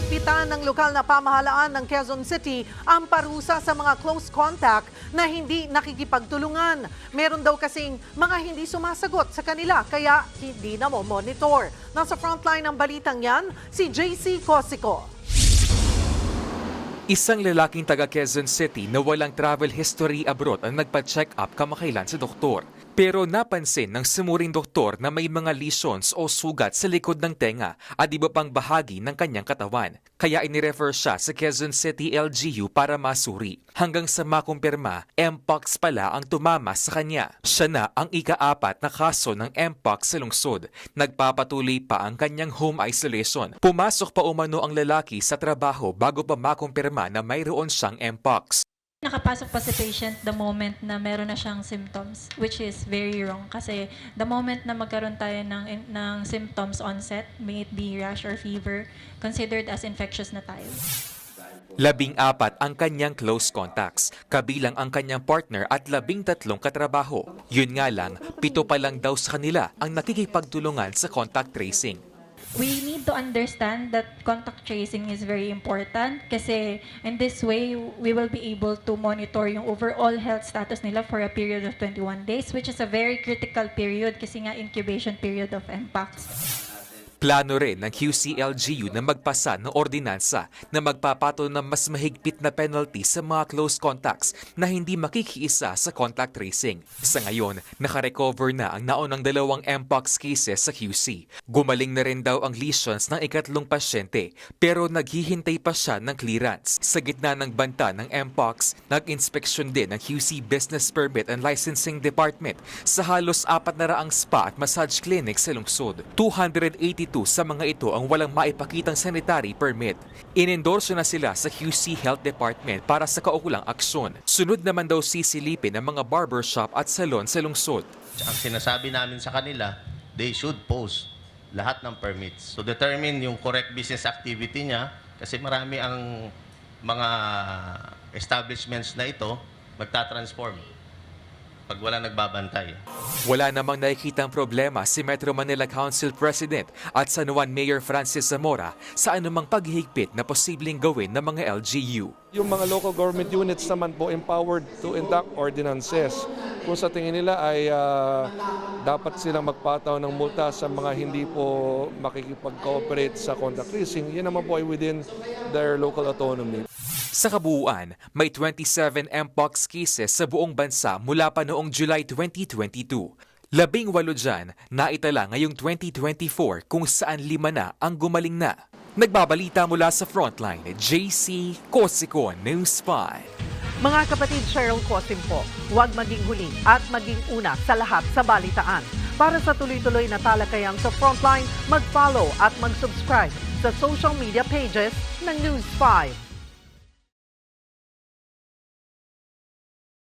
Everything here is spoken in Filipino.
Hinihigpitan ng lokal na pamahalaan ng Quezon City ang parusa sa mga close contact na hindi nakikipagtulungan. Meron daw kasing mga hindi sumasagot sa kanila kaya hindi na mo monitor. Nasa frontline ng balitang yan, si JC Cosico. Isang lalaking taga Quezon City na walang travel history abroad ang nagpa-check up kamakailan sa doktor. Pero napansin ng sumuring doktor na may mga lesions o sugat sa likod ng tenga at iba pang bahagi ng kanyang katawan. Kaya inirefer siya sa Quezon City LGU para masuri. Hanggang sa makumpirma, Mpox pala ang tumama sa kanya. Siya na ang ika-apat na kaso ng Mpox sa lungsod. Nagpapatuloy pa ang kanyang home isolation. Pumasok pa umano ang lalaki sa trabaho bago pa makumpirma na mayroon siyang Mpox. Nakapasok pa si patient the moment na meron na siyang symptoms, which is very wrong. Kasi the moment na magkaroon tayo ng, ng symptoms onset, may it be rash or fever, considered as infectious na tayo. Labing apat ang kanyang close contacts, kabilang ang kanyang partner at labing tatlong katrabaho. Yun nga lang, pito pa lang daw sa kanila ang nakikipagtulungan sa contact tracing. We need to understand that contact tracing is very important kasi in this way, we will be able to monitor yung overall health status nila for a period of 21 days, which is a very critical period kasi nga incubation period of MPAX. Plano rin ng QCLGU na magpasa ng ordinansa na magpapato ng mas mahigpit na penalty sa mga close contacts na hindi makikiisa sa contact tracing. Sa ngayon, nakarecover na ang naunang dalawang Mpox cases sa QC. Gumaling na rin daw ang lesions ng ikatlong pasyente pero naghihintay pa siya ng clearance. Sa gitna ng banta ng Mpox, nag-inspeksyon din ng QC Business Permit and Licensing Department sa halos apat na raang spa at massage clinic sa lungsod. 282 sa mga ito ang walang maipakitang sanitary permit. Inendorso na sila sa QC Health Department para sa kaukulang aksyon. Sunod naman daw sisilipin ang mga barbershop at salon sa lungsod. Ang sinasabi namin sa kanila, they should post lahat ng permits. So determine yung correct business activity niya kasi marami ang mga establishments na ito magta-transform pag wala nagbabantay. Wala namang nakikitang problema si Metro Manila Council President at San Juan Mayor Francis Zamora sa anumang paghihigpit na posibleng gawin ng mga LGU. Yung mga local government units naman po empowered to enact ordinances. Kung sa tingin nila ay ah, dapat silang magpataw ng multa sa mga hindi po makikipag-cooperate sa contact tracing, yun naman po ay within their local autonomy. Sa kabuuan, may 27 Mpox cases sa buong bansa mula pa noong July 2022. Labing walo dyan, naitala ngayong 2024 kung saan lima na ang gumaling na. Nagbabalita mula sa Frontline, JC Cosico News 5. Mga kapatid Cheryl Cosim po, huwag maging huli at maging una sa lahat sa balitaan. Para sa tuloy-tuloy na talakayang sa Frontline, mag-follow at mag-subscribe sa social media pages ng News 5.